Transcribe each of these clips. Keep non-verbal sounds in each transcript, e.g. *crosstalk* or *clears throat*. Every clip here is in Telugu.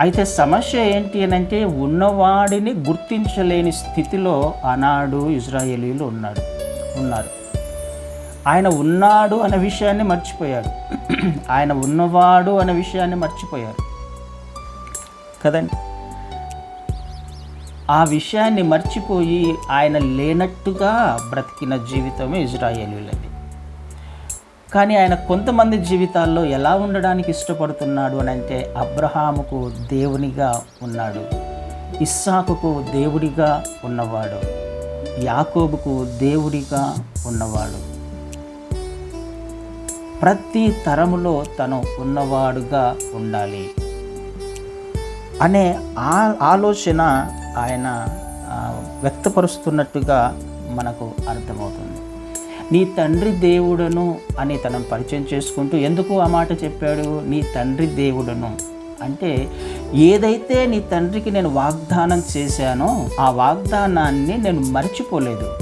అయితే సమస్య ఏంటి అని అంటే ఉన్నవాడిని గుర్తించలేని స్థితిలో ఆనాడు ఇజ్రాయేలీలు ఉన్నాడు ఉన్నారు. ఆయన ఉన్నాడు అనే విషయాన్ని మర్చిపోయాడు *clears throat* ఆయన ఉన్నవాడు అనే విషయాన్ని మర్చిపోయారు. కదండి? ఆ విషయాన్ని మర్చిపోయి ఆయన లేనట్టుగా బ్రతికిన జీవితమే ఇజ్రాయేలీలే. కానీ ఆయన కొంతమంది జీవితాల్లో ఎలా ఉండడానికి ఇష్టపడుతున్నాడు అని అంటే అబ్రహాముకు దేవునిగా ఉన్నాడు ఇస్సాకుకు దేవుడిగా ఉన్నవాడు యాకోబుకు దేవుడిగా ఉన్నవాడు. ప్రతి తరములో తను ఉన్నవాడుగా ఉండాలి అనే ఆ ఆలోచన ఆయన వ్యక్తపరుస్తున్నట్టుగా మనకు అర్థమవుతుంది. నీ తండ్రి దేవుడను అని తనం పరిచయం చేసుకుంటూ ఎందుకు ఆ మాట చెప్పాడు? నీ తండ్రి దేవుడను. అంటే ఏదైతే నీ తండ్రికి నేను వాగ్దానం చేశానో ఆ వాగ్దానాన్ని నేను మర్చిపోలేదు.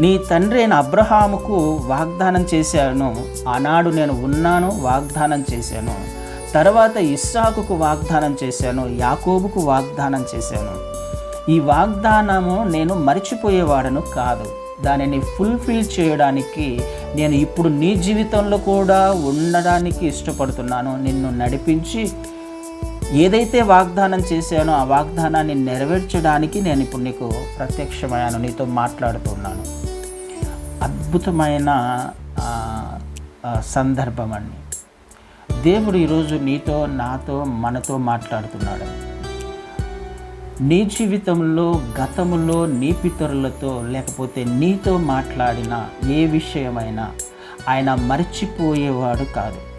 నీ తండ్రి అయిన అబ్రహాముకు వాగ్దానం చేశాను. ఆనాడు నేను ఉన్నాను వాగ్దానం చేశాను. తర్వాత ఇస్సాకుకు వాగ్దానం చేశాను యాకోబుకు వాగ్దానం చేశాను. ఈ వాగ్దానము నేను మర్చిపోయేవాడను కాదు. దానిని ఫుల్ఫిల్ చేయడానికి నేను ఇప్పుడు నీ జీవితంలో కూడా ఉండడానికి ఇష్టపడుతున్నాను. నిన్ను నడిపించి ఏదైతే వాగ్దానం చేశానో ఆ వాగ్దానాన్ని నెరవేర్చడానికి నేను ఇప్పుడు నీకు ప్రత్యక్షమయ్యాను. నీతో మాట్లాడుతున్నాను. అద్భుతమైన సందర్భం అండి. దేవుడు ఈరోజు నీతో నాతో మనతో మాట్లాడుతున్నాడు. నీ జీవితంలో గతంలో నీ పితరులతో లేకపోతే నీతో మాట్లాడిన ఏ విషయమైనా ఆయన మర్చిపోయేవాడు కాదు.